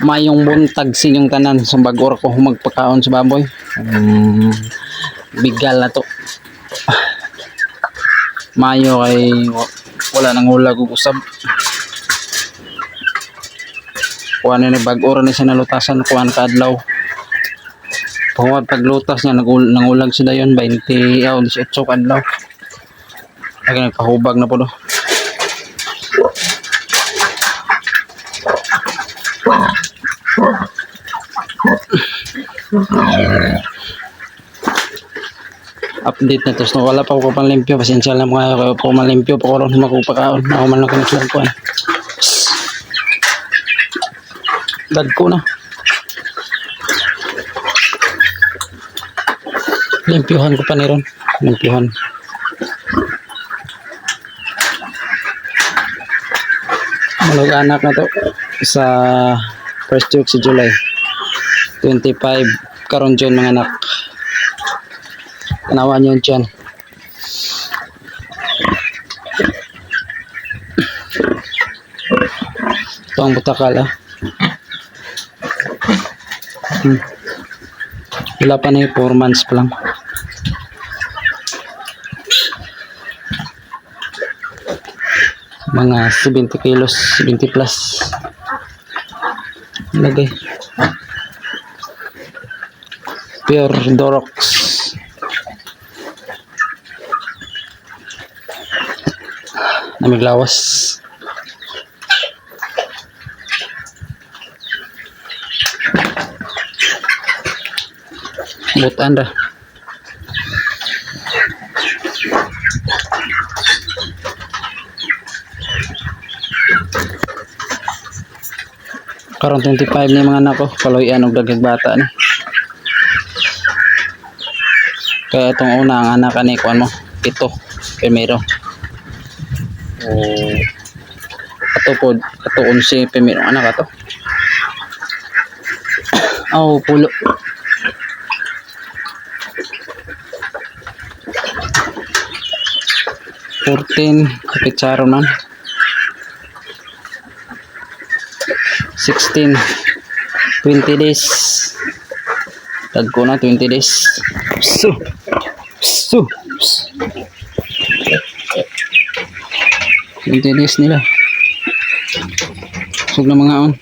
mayong buntag sinyong tanan sa bagor ko magpakaon sa baboy. Um, bigal na to. Mayo kay wa- wala nang hulag ug usab kuha na ni bagor ni sa nalutasan kuha na kadlaw. Pangwad paglutas niya nangulag sila yon 20 oh, 18 kadlaw. Lagi nagkahubag na po do update na to. So wala pa ko panlimpyo pasensya lang mga kayo po malimpyo pa ko magpapakaon ako man lang kinaglan ko eh dad ko na. Limpyuhan ko pa ni ron. Limpyuhan malog anak na to sa first week sa July 25 karon dyan mga anak Tanawan nyo dyan. Ito ang butakal ah. Hmm. Wala pa na yung 4 months pa lang. Mga 70 kilos, 70 plus. Lagay. Pure Dorox. namiglawas butan dah karon 25 ni mga anak ko kaluyan og dagag bata ni. Kaya itong una ang anak ani kuan mo pito primero. Oh. Ato pod ato 11 primero anak ato. Oh pulo. Fourteen, kapit saro nun. 16 20 days. Tag ko na 20 days. So so 20 days nila. Sug na mga on.